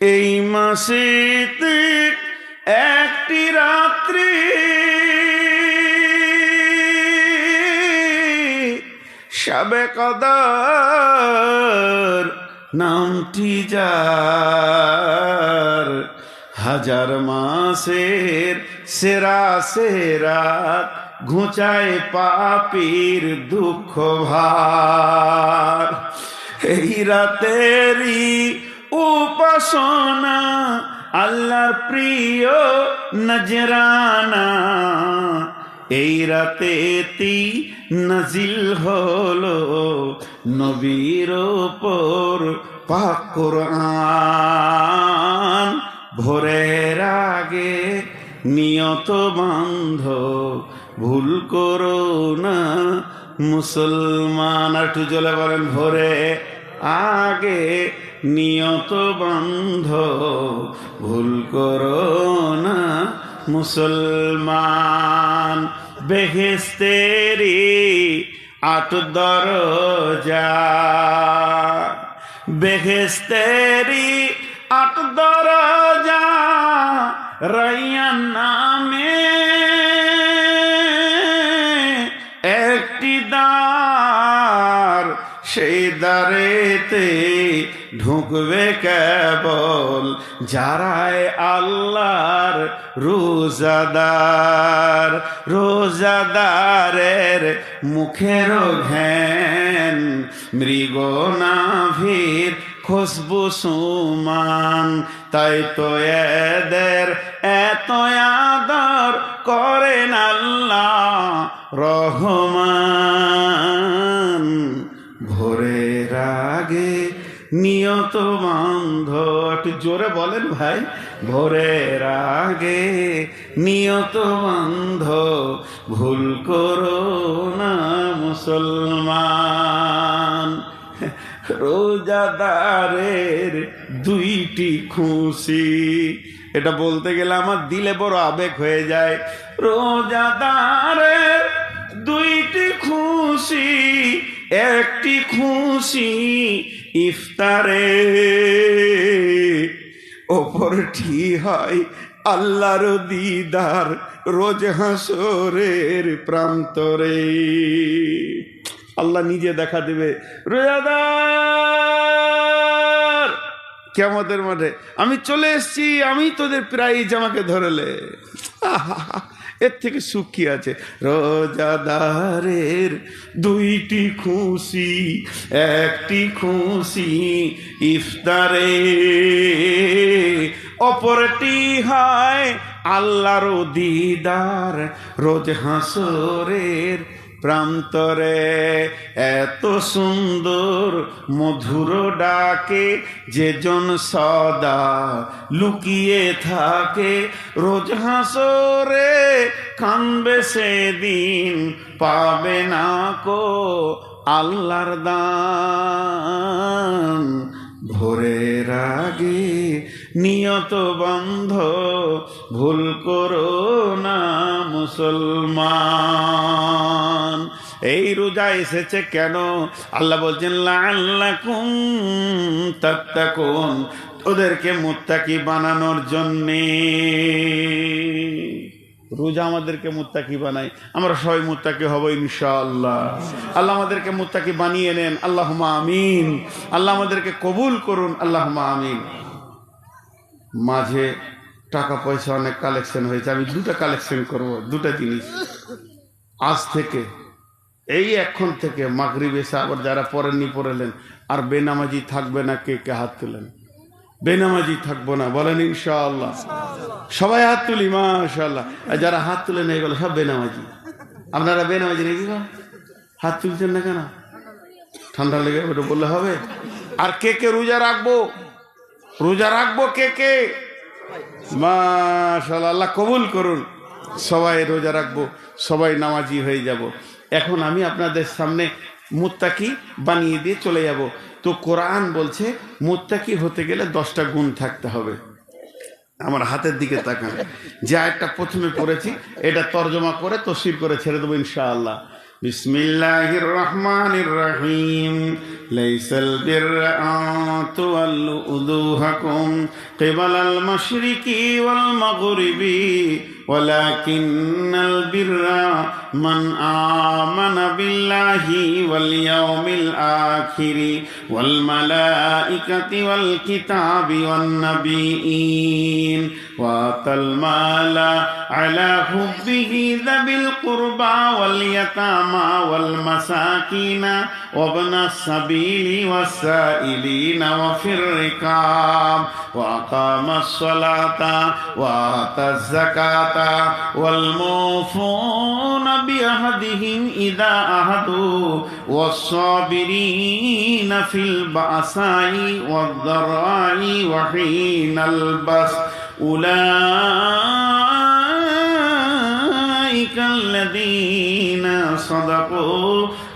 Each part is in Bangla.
এই মাসেতে একটি রাত্রি সবে কদর নামটি যার হাজার মাসের সেরা সেরা ঘুচায় পাপির দুঃখ ভার। এই রাতেরই উপাসনা, আল্লাহর প্রিয় নজরানা। এই রাতেতি নাজিল হলো নবীর ওপর পাক কোরআন। ভোরের আগে নিয়ত বান্ধ, ভুল করো না মুসলমান। আর একটু জলে বলেন, ভোরে আগে নিয়ত বন্ধ ভুল করো না মুসলমান। বেহেস্তেরি আট দরজা। বেহেস্তেরি আট দরজা। রাইয়ান নামে ঢুকবে কেবল যারায় আল্লাহর রোজাদার, রোজাদারের মুখের ঘ্যান, মৃগ নাভির খুশবু সুমান, তাই তো এদের এত আদর করেন আল্লাহ রহমান। ভোরের আগে নিয়ত বন্ধ একটু জোরে বলেন ভাই, ভোরের আগে নিয়ত বন্ধ ভুল করো না মুসলমান। রোজাদারের দুইটি খুশি। এটা বলতে গেলে আমার দিলে বড় আবেগ হয়ে যায়। রোজাদারের দুইটি খুশি, একটি খুশি ইফতারে অপরটি হয়? আল্লাহর দিদার রোজ হাসরের প্রান্তরে। আল্লাহ নিজে দেখা দেবে রোজাদার! কেমতের মাঠে আমি চলে এসেছি আমি তোদের প্রাইজ আমাকে ধরলে। আহা, এর থেকে সুখ আছে। রোজাদারের দুইটি খুশি, একটি খুশি ইফতারে। অপরটি হয় আল্লাহর দিদার। রোজ হাসরের প্রান্তরে এত সুন্দর মধুর ডাকে যে জন সদা লুকিয়ে থাকে। রোজ হাসরে কানবে সেদিন, পাবে না কো আল্লাহর দান। ভোরের আগে নিয়ত বন্ধ, ভুল করো না মুসলমান। এই রোজা এসেছে কেন? আল্লাহ বলছেন আল্লাহ কুম তাত্তাকুন, ওদেরকে মুত্তাকি বানানোর জন্যে। রোজা আমাদেরকে মুত্তাকি বানায়। আমরা সবাই মুত্তাকি হব ইনশাআল্লাহ। আল্লাহ আমাদেরকে মুত্তাকি বানিয়ে নেন। আল্লাহ আমিন। আল্লাহ আমাদেরকে কবুল করুন। আল্লাহ আমিন। মাঝে টাকা পয়সা অনেক কালেকশন হয়েছে, আমি দুটো কালেকশন করব, দুটো জিনিস। আজ থেকে, এই এখন থেকে মাগরিব এসে আবার যারা পড়েননি পড়েলেন আর বেনামাজি থাকবে না, কে কে হাত তুলেন? বেনামাজি থাকব না, বলেন ইনশাআল্লাহ। সবাই হাত তুলি মাশাল্লাহ আর যারা হাত তুলে নেই গেল সব বেনামাজি। আপনারা বেনামাজি নাকি? হাত তুলছেন না কেন? ঠান্ডা লেগে, ওটা বললে হবে। আর কে কে রোজা রাখব? রোজা রাখব কে কে? মাশাল্লাহ আল্লাহ কবুল করুন। সবাই রোজা রাখব, সবাই নামাজি হয়ে যাব। এখন আমি আপনাদের সামনে মুত্তাকি বানিয়ে দিয়ে চলে যাব। তো কোরআন বলছে, মুত্তাকি হতে গেলে দশটা গুণ থাকতে হবে। আমার হাতের দিকে তাকান। যে আয়টা প্রথমে পড়েছি, এটা তর্জমা করে তসির করে ছেড়ে দেবো ইনশাআল্লাহ। بسم الله الرحمن الرحيم ليس البر أن تولوا وجوهكم قبل المشرق والمغرب ولكن البر من آمن بالله واليوم الآخر والملائكة والكتاب والنبيين وآتى المال على حبه ذوي القربى واليتامى والمساكين وابن السبيل والسائلين وفي الركاب وأقام الصلاة وآتى الزكاة والموفون بعهدهم إذا عهدوا والصابرين في البأساء والضراء وحين البس أولئك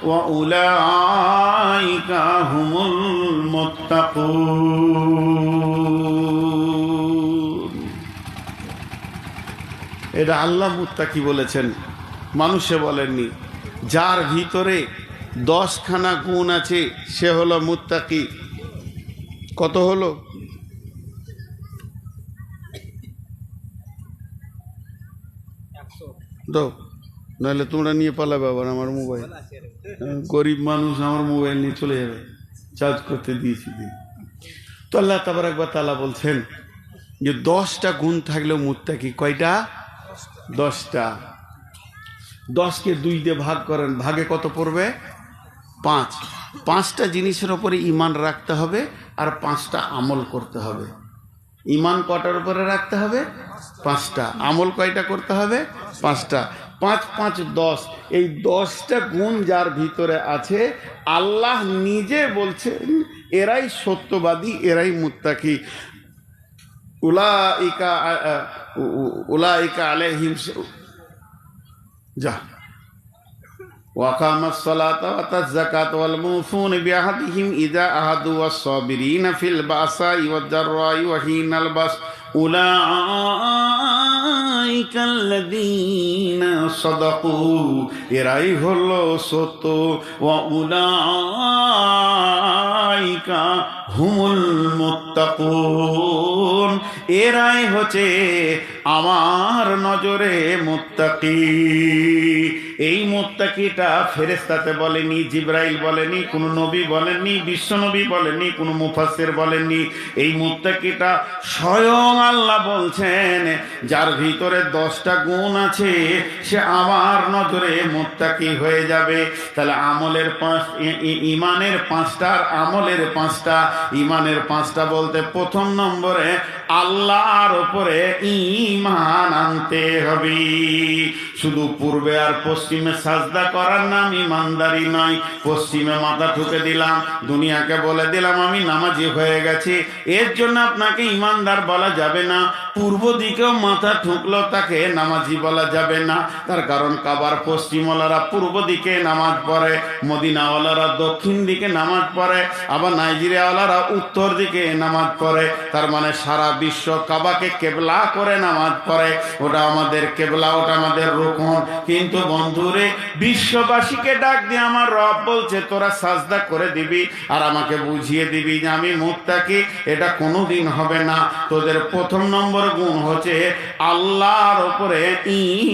وأولئك هم المتقون এটা আল্লাহ মুত্তাকি বলেছেন মানুষে বলেননি যার ভিতরে দশখানা গুণ আছে সে হলো মুত্তাকি কত হলো দাও নাহলে তোমরা নিয়ে পালাবে আবার আমার মোবাইল। গরিব মানুষ আমার মোবাইল নিয়ে চলে যাবে। চার্জ করতে দিয়েছি তো আল্লাহ তাবার একবার তালা বলছেন যে দশটা গুণ থাকলেও মুত্তাকি কয়টা? দশটা। দশকে দুই দিয়ে ভাগ করেন। ভাগে কত পড়বে? পাঁচ। পাঁচটা জিনিসের ওপরে ইমান রাখতে হবে আর পাঁচটা আমল করতে হবে। ইমান কটার উপরে রাখতে হবে? পাঁচটা। আমল কয়টা করতে হবে? পাঁচটা। পাঁচ পাঁচ দশ এই দশটা গুণ যার ভিতরে আছে আল্লাহ নিজে বলছেন এরাই সত্যবাদী এরাই মুত্তাকি উলাইকা আ- আ- উ- উ- উলাইকা আলাইহিম স- যা وأقام الصلاة وآتى الزكاة والموفون بعهدهم إذا عهدوا والصابرين في البأساء والضراء وحين البأس أولئك الذين صدقوا. إرائه الله صدقوا وأولئك উলাইকা হুমুল মুত্তাকুন। এরাই হচ্ছে আমার নজরে মুত্তাকি। এই মুত্তাকিটা ফেরেস্তাতে বলেনি, জিব্রাইল বলেনি, কোনো নবী বলেননি, বিশ্বনবী বলেননি, কোনো মুফাসের বলেননি। এই মুত্তাকিটা স্বয়ং আল্লাহ বলছেন, যার ভিতরে দশটা গুণ আছে, সে আমার নজরে মুত্তাকি হয়ে যাবে। তাহলে আমলের পাঁচ ইমানের পাঁচটার আমলে আমলের পাঁচটা, ইমানের পাঁচটা বলতে প্রথম নম্বরে আল্লাহর উপরে ইমান আনতে হবে। শুধু পূর্বে আর পশ্চিমে সাজদা করার নাম ইমানদারি নয়। পশ্চিমে মাথা ঠুকে দিলাম, দুনিয়াকে বলে দিলাম, আমি নামাজি হয়ে গেছি। এর জন্য আপনাকে ইমানদার বলা যাবে না। পূর্ব দিকেও মাথা ঠুকলো, তাকে নামাজি বলা যাবে না। তার কারণ কাবার পশ্চিমওয়ালারা পূর্ব দিকে নামাজ পড়ে, মদিনাওয়ালারা দক্ষিণ দিকে নামাজ পড়ে। আবার নাইজেরিয়াওয়ালারা উত্তর দিকে নামাজ পড়ে, তার মানে সারা বিশ্ব কাবাকে কেবলা করে নামাজ পড়ে। ওটা আমাদের কেবলা, ওটা আমাদের রোকন। কিন্তু বন্ধুরে, বিশ্ববাসীকে ডাক দিয়ে আমার রব বলছে, তোরা সাজদা করে দিবি আর আমাকে বুঝিয়ে দিবি যে আমি মুক্তাকি এটা কোনোদিন হবে না। তোদের প্রথম নম্বর গুণ হচ্ছে আল্লাহর ওপরে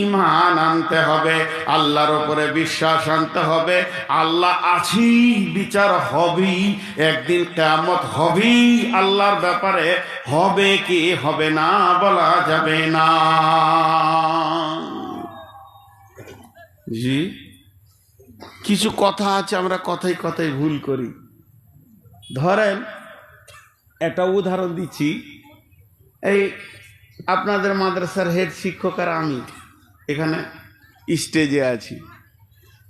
ইমান আনতে হবে, আল্লাহর উপরে বিশ্বাস আনতে হবে। আল্লাহ আছি, বিচার হবেই। একদিন কেমত হবেই আল্লাহর ব্যাপারে হবে কি হবে না বলা যাবে না। জি, কিছু কথা আছে, আমরা কথাই কথাই ভুল করি। ধরেন, একটা উদাহরণ দিচ্ছি। এই আপনাদের মাদ্রাসার হেড শিক্ষক আর আমি এখানে স্টেজে আছি।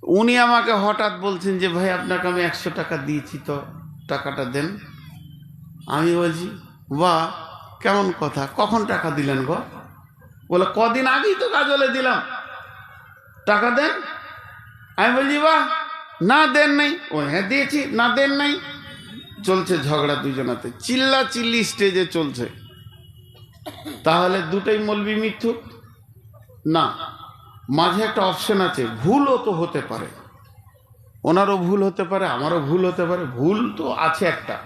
উনি আমাকে হঠাৎ বলছেন যে, ভাই, আপনাকে আমি একশো টাকা দিয়েছি তো। টাকাটা দেন। আমি বলছি, বাহ, কেমন কথা, কখন টাকা দিলেন গো? বলে, কদিন আগেই তো কাজলে দিলাম। টাকা দেন? আমি বলছি, বাহ, না দেন নাই। ও হ্যাঁ দিয়েছি, না দেন নাই। চলছে ঝগড়া দুজনাতে চিল্লা চিল্লি স্টেজে চলছে। তাহলে দুটোই মলবি মিথ্যুক? না, মাঝে একটা অপশন আছে, ভুলও তো হতে পারে। ওনারও ভুল হতে পারে, আমারও ভুল হতে পারে, ভুল তো আছে একটা।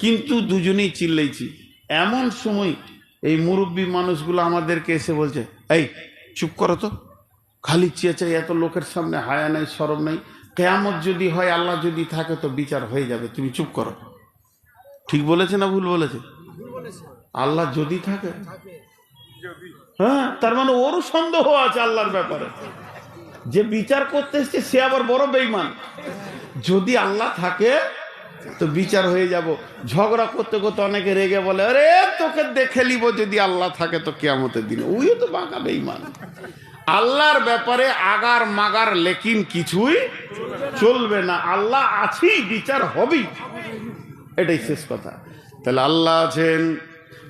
কিন্তু দুজনেই চিল্লাইছি। এমন সময় এই মুরব্বী মানুষগুলো আমাদেরকে এসে বলছে, এই, চুপ করো তো। খালি চেঁচাই এত লোকের সামনে হায়া নাই, সরব নাই। কেয়ামত যদি হয়, আল্লাহ যদি থাকে তো বিচার হয়ে যাবে, তুমি চুপ করো। ঠিক বলেছে না ভুল বলেছে? আল্লাহ যদি থাকে। হ্যাঁ তার মানে ওরও সন্দেহ আছে আল্লাহর ব্যাপারে। যে বিচার করতে এসছে, সে আবার বড় বেইমান যদি আল্লাহ থাকে, তো বিচার হয়ে যাব। ঝগড়া করতে করতে অনেকে রেগে বলে, আরে, তোকে দেখে নিব যদি আল্লাহ থাকে তো কেয়ামতের দিন। ওইও তো বাঁকা বেইমান আল্লাহর ব্যাপারে আগার মাগার লেকিন কিছুই চলবে না। আল্লাহ আছেই, বিচার হবেই। এটাই শেষ কথা। তাহলে আল্লাহ আছেন,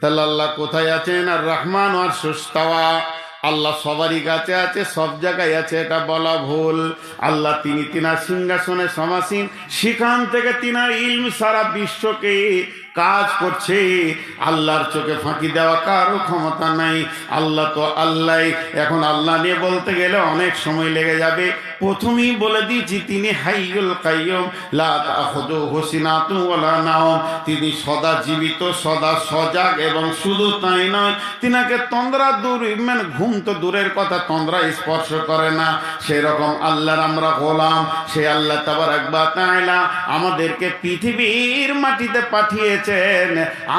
তাহলে আল্লাহ কোথায় আছেন? আর রহমান আর সুস্তাওয়া। আল্লাহ সবারই কাছে আছে, সব জায়গায় আছে, এটা বলা ভুল। আল্লাহ তিনি তিনার সিংহাসনে সমাসীন, সেখান থেকে তিনার ইলম সারা বিশ্বকে কাজ করছে। আল্লাহর চোখে ফাঁকি দেওয়া কারও ক্ষমতা নাই। আল্লাহ তো আল্লাহ এখন আল্লাহ নিয়ে বলতে গেলে অনেক সময় লেগে যাবে। প্রথমেই বলে দিয়েছি তিনি হাইয়ুল কাইয়ুম, লা ওয়ালা নাওম। তিনি সদা জীবিত, সদা সজাগ এবং শুধু তাই নয়, তিনাকে তন্দ্রা দূর মানে ঘুম তো দূরের কথা, তন্দ্রা স্পর্শ করে না। সেরকম আল্লাহর আমরা গোলাম, সে আল্লাহ তাবার একবার তাইলা আমাদেরকে পৃথিবীর মাটিতে পাঠিয়েছেন।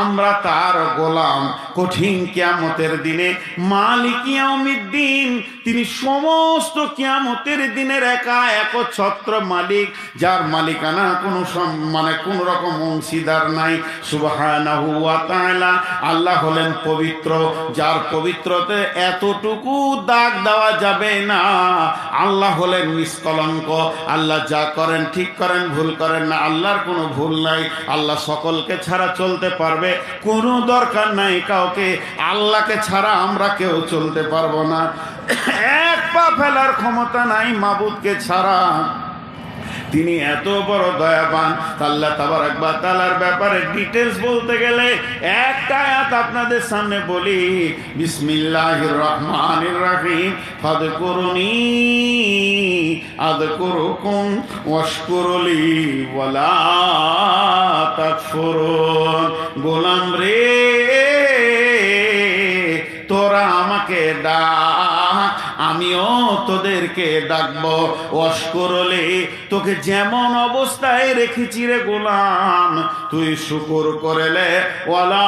আমরা তার গোলাম। কঠিন কিয়ামতের দিনে মালিকিয়াউমিদ্দিন তিনি সমস্ত কিয়ামতের দিনের একা একচ্ছত্র মালিক, যার মালিকানা কোনো মানে কোন রকম অংশীদার নাই। সুবহানাহু আল্লাহ হলেন পবিত্র, যার পবিত্রতে এতটুকু দাগ দেওয়া যাবে না। আল্লাহ হলেন নিষ্কলঙ্ক, আল্লাহ যা করেন ঠিক করেন, ভুল করেন না, আল্লাহর কোনো ভুল নাই। আল্লাহ সকলকে ছাড়া চলতে পারবে, কোনো দরকার নাই কাউকে। আল্লাহকে ছাড়া আমরা কেউ চলতে পারব না। এক পা ফেলার ক্ষমতা নাই মাবুদকে ছাড়া। তিনি এত বড় দয়াবান, আল্লাহ তাবার একবার তালার ব্যাপারে ডিটেলস বলতে গেলে একটা আয়াত আপনাদের সামনে বলি, বিসমিল্লাহির রহমানির রহিম, ফাদকুরুনি আদকুরুকুম ওয়াশকুরুলি ওয়ালা তাকফুরুন। গোলাম রে আমিও তোদেরকে ডাকবো অস্করলে তোকে যেমন অবস্থায় রেখেছি রে গোলাম, তুই শুকুর করেলে ওয়ালা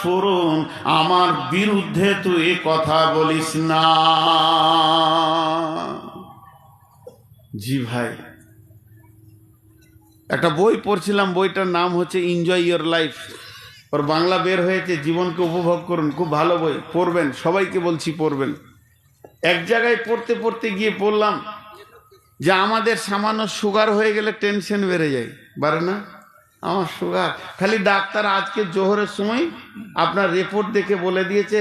ফুরুন আমার বিরুদ্ধে তুই কথা বলিস না। জি ভাই। একটা বই পড়ছিলাম, বইটার নাম হচ্ছে এনজয় ইয়োর লাইফ ওর বাংলা বের হয়েছে, জীবনকে উপভোগ করুন, খুব ভালো বই, পড়বেন, সবাইকে বলছি পড়বেন। এক জায়গায় পড়তে পড়তে গিয়ে পড়লাম যে আমাদের সামান্য সুগার হয়ে গেলে টেনশন বেড়ে যায়। বাড়ে না? আমার সুগার খালি ডাক্তার আজকে জোহরের সময় আপনার রিপোর্ট দেখে বলে দিয়েছে,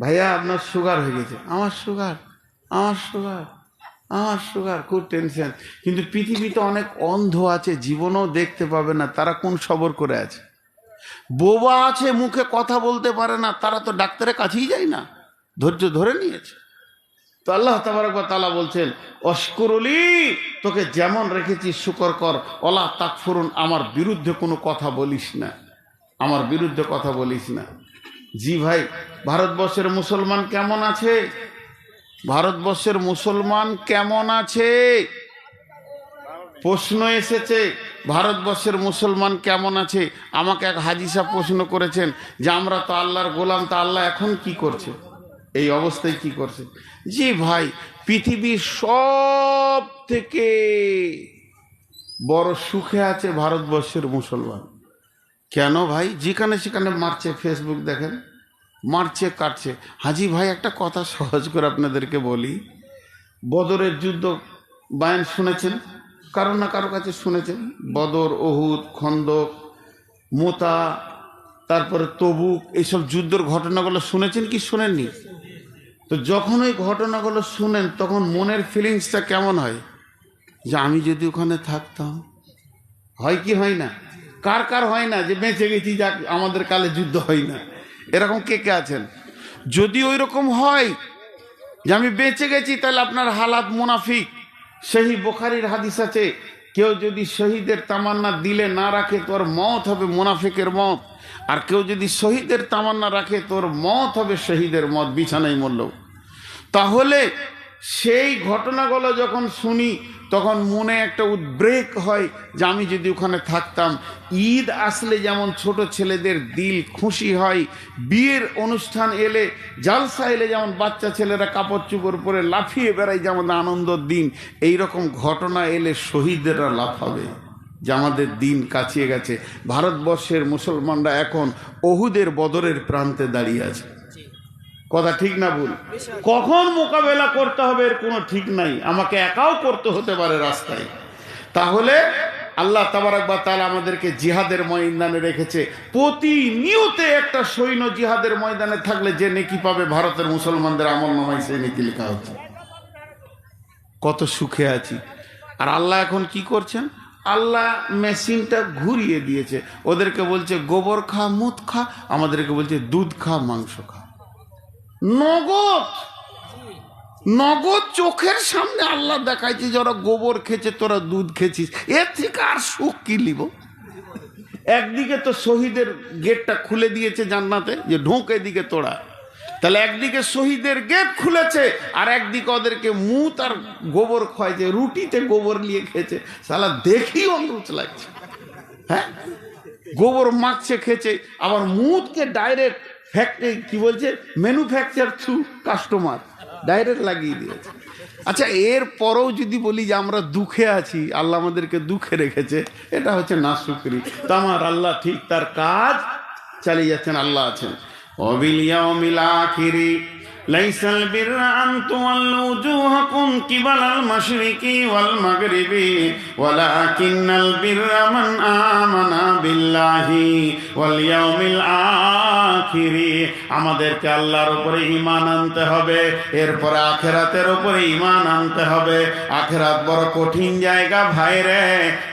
ভাইয়া, আপনার সুগার হয়ে গেছে। আমার সুগার আমার সুগার আমার সুগার খুব টেনশন কিন্তু পৃথিবীতে অনেক অন্ধ আছে, জীবনও দেখতে পাবে না, তারা কোন সবর করে আছে? বোবা আছে, মুখে কথা বলতে পারে না, তারা তো ডাক্তারের কাছেই যায় না। ধৈর্য ধরে নিয়েছে। তো আল্লাহ তালা বলছেন অস্করলি তোকে যেমন রেখেছি, শুকর কর। অলা তাকফুরুন, আমার বিরুদ্ধে কোনো কথা বলিস না। আমার বিরুদ্ধে কথা বলিস না। জি ভাই, ভারতবর্ষের মুসলমান কেমন আছে? ভারতবর্ষের মুসলমান কেমন আছে? প্রশ্ন এসেছে, ভারতবর্ষের মুসলমান কেমন আছে? আমাকে এক হাজি সাহেব প্রশ্ন করেছেন যে, আমরা তো আল্লাহর গোলাম, তা আল্লাহ এখন কি করছে? এই অবস্থায় কি করছে? জি ভাই, পৃথিবীর সব থেকে বড় সুখে আছে ভারতবর্ষের মুসলমান। কেন ভাই? যেখানে সেখানে মারছে ফেসবুক দেখেন, মারছে, কাটছে। হাজি ভাই, একটা কথা সহজ করে আপনাদেরকে বলি। বদরের যুদ্ধ বায়ন শুনেছেন? কারও না কারও কাছে শুনেছেন? বদর ওহুদ খন্দক, মোতা, তারপরে তবুক এইসব যুদ্ধের ঘটনাগুলো শুনেছেন কি শুনেননি? তো যখন ওই ঘটনাগুলো শুনেন, তখন মনের ফিলিংসটা কেমন হয়? যে আমি যদি ওখানে থাকতাম, হয় কি হয় না? কার কার হয় না যে বেঁচে গেছি যাক আমাদের কালে যুদ্ধ হয় না? এরকম কে কে আছেন? যদি ওই রকম হয় যে আমি বেঁচে গেছি, তাহলে আপনার হালাত মুনাফিক। সেই বোখারির হাদিস আছে, কেউ যদি শহীদের তামান্না দিলে না রাখে, তোর মত হবে মুনাফিকের মত। আর কেউ যদি শহীদের তামান্না রাখে, তোর মত হবে শহীদের মত, বিছানায় মরল। তাহলে সেই ঘটনাগুলো যখন শুনি, তখন মনে একটা উদ্বেগ হয় যে আমি যদি ওখানে থাকতাম, ঈদ আসলে যেমন ছোট ছেলেদের দিল খুশি হয়, বিয়ের অনুষ্ঠান এলে, জালসা এলে যেমন বাচ্চা ছেলেরা কাপড় চুপড় পরে লাফিয়ে বেড়ায় যেমন আনন্দর দিন এই রকম ঘটনা এলে শহীদরা লাফাবে। যে আমাদের দিন কাছিয়ে গেছে। ভারতবর্ষের মুসলমানরা এখন অহুদের বদরের প্রান্তে দাঁড়িয়ে আছে। কথা ঠিক না ভুল? কখন মোকাবেলা করতে হবে এর কোনো ঠিক নাই। আমাকে একাও করতে হতে পারে রাস্তায়। তাহলে আল্লাহ তাবারাকবা তালা আমাদেরকে জিহাদের ময়দানে রেখেছে। প্রতিনিয়তে একটা সৈন্য জিহাদের ময়দানে থাকলে যে নেকি পাবে ভারতের মুসলমানদের আমল নামায় সেই নেকি লেখা হচ্ছে। কত সুখে আছি। আর আল্লাহ এখন কি করছেন? আল্লাহ মেশিনটা ঘুরিয়ে দিয়েছে। ওদেরকে বলছে, গোবর খা, মুদ খা। আমাদেরকে বলছে, দুধ খা, মাংস খা। নগদ! নগদ চোখের সামনে আল্লাহ দেখাইছে যে ওরা গোবর খেয়েছে, তোরা দুধ খেয়েছিস। এর থেকে আর সুখ কি লিব একদিকে তো শহীদের গেটটা খুলে দিয়েছে জান্নাতে, যে ঢোক এদিকে তোরা। তাহলে একদিকে শহীদের গেট খুলেছে, আর একদিকে ওদেরকে মুত আর গোবর খাওয়াইছে রুটিতে গোবর নিয়ে খেয়েছে। সালা দেখি অনুরোধ লাগছে। হ্যাঁ? গোবর মাখছে, খেয়েছে, আবার মুতকে ডাইরেক্ট ফ্যাক্টরি কি বলছে? ম্যানুফ্যাকচার থ্রু কাস্টমার ডাইরেক্ট লাগিয়ে দিয়েছে। আচ্ছা এর পরেও যদি বলি যে আমরা দুঃখে আছি, আল্লাহ আমাদেরকে দুঃখে রেখেছে, এটা হচ্ছে না শুকরি তো আমার আল্লাহ ঠিক তার কাজ চালিয়ে যাচ্ছেন, আল্লাহ আছেন। অবিলিয়ামিল আখিরি ليس البر أن تولوا وجوهكم قبل المشرق والمغرب ولكن البر من آمن بالله واليوم الآخر আমাদেরকে আল্লাহর উপরে ইমান আনতে হবে এরপরে আখেরাতের উপরে ইমান আনতে হবে আখেরাত বড় কঠিন জায়গা ভাইরে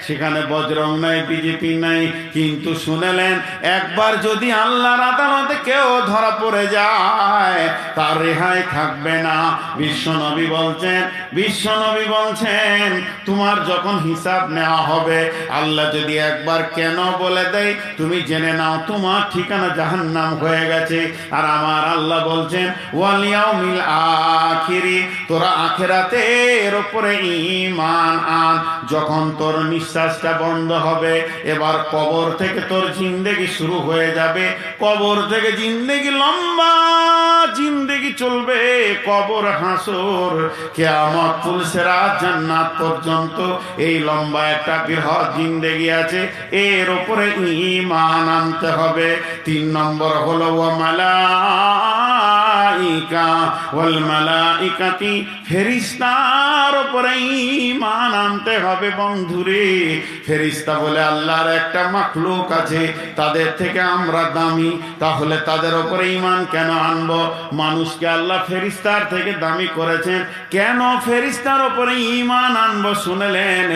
সেখানে বজরং নাই বিজেপি নাই কিন্তু শুনেলেন একবার যদি আল্লাহর আদালতে কেউ ধরা পড়ে যায় তার রেহাই থাকবে না। বিশ্বনবী বলছেন বিশ্বনবী বলছেন, তোমার যখন হিসাব নেওয়া হবে, আল্লাহ যদি একবার কেন বলে দেয়, তুমি জেনে নাও, তোমার ঠিকানা জাহান্নাম হয়ে গেছে। আর আমার আল্লাহ বলছেন ওয়ালিয়াউমিল আখিরি, তোরা আখেরাতের উপরে ঈমান আন। যখন তোর নিঃশ্বাসটা বন্ধ হবে, এবার কবর থেকে তোর জিন্দেগি শুরু হয়ে যাবে। কবর থেকে জিন্দেগি লম্বা জিন্দেগি চলবে কবর হাসর। কেয়ামত তুলসেরা জান্নাত পর্যন্ত এই লম্বা একটা বৃহৎ জিন্দেগি আছে, এর উপরে ইমান আনতে হবে। তিন নম্বর হলো ও ওয়াল মালাইকাতি ফেরিস্তার উপরে ঈমান আনতে হবে বন্ধুরে। ফেরিস্তা বলে আল্লাহর একটা মাখলুক আছে, তাদের থেকে আমরা দামি, তাহলে তাদের উপরে কেন মানুষকে আল্লাহ ফেরিস্তার থেকে দামি করেছেন, কেন ফেরিস্তার উপরে ঈমান আনব শুনলেন?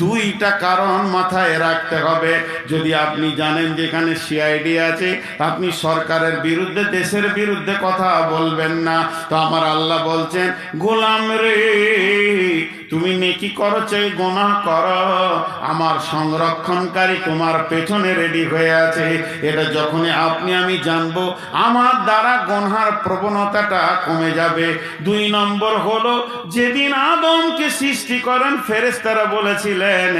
দুইটা কারণ মাথায় রাখতে হবে। যদি আপনি জানেন যেখানে সিআইডি আছে, আপনি সরকারের বিরুদ্ধে, দেশের বিরুদ্ধে কথা বলবেন না। তো আমার আল্লাহ বলছেন, গোলাম রে, তুমি নেকি করো চাই গোনা করো। আমার সংরক্ষণকারী তোমার পেছনে রেডি হয়ে আছে। এটা যখনই আপনি আমি জানব, আমার দ্বারা গনহার প্রবণতাটা কমে যাবে। দুই নম্বর হলো, যেদিন আদমকে সৃষ্টি করেন ফেরেস্তারা বলেছিলেন,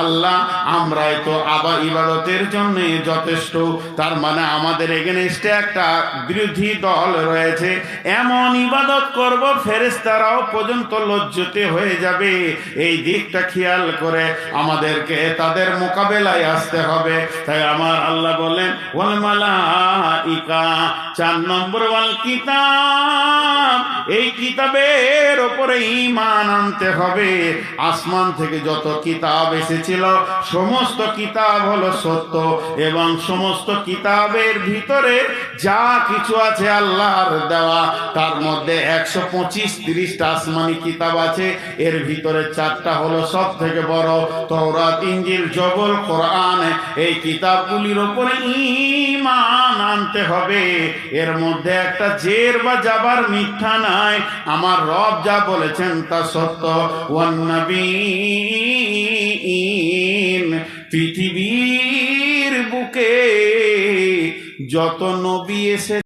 আল্লাহ, আমরাই তো আবার ইবাদতের জন্য যথেষ্ট। তার মানে আমাদের এগেনস্টে একটা বিরোধী দল রয়েছে। এমন ইবাদত করব ফেরেস্তারাও পর্যন্ত লজ্জতে হয়ে যাবে। এই দিকটা খেয়াল করে আমাদেরকে তাদের মোকাবেলায় আসতে হবে। তাই আমার আল্লাহ বলেন চার নম্বর ওয়াল কিতাব। এই কিতাবের ওপরে ইমান আনতে হবে। আসমান থেকে যত কিতাব এসেছিল, সমস্ত কিতাব হলো সত্য এবং সমস্ত কিতাবের ভিতরে যা কিছু আছে আল্লাহর দেওয়া, তার মধ্যে একশো পঁচিশ তিরিশটা আসমানি কিতাব আছে। এর ভিতরে চারটা হলো সব থেকে বড় তওরাত ইঞ্জিল জবল, কোরআন। এই কিতাবগুলির ওপরে ঈমান আনতে হবে। এর মধ্যে একটা জের বা যাবার মিথ্যা নাই। আমার রব যা বলেছেন তা সত্য। ওয়ান্নবীন পৃথিবীর বুকে যত নবী এসে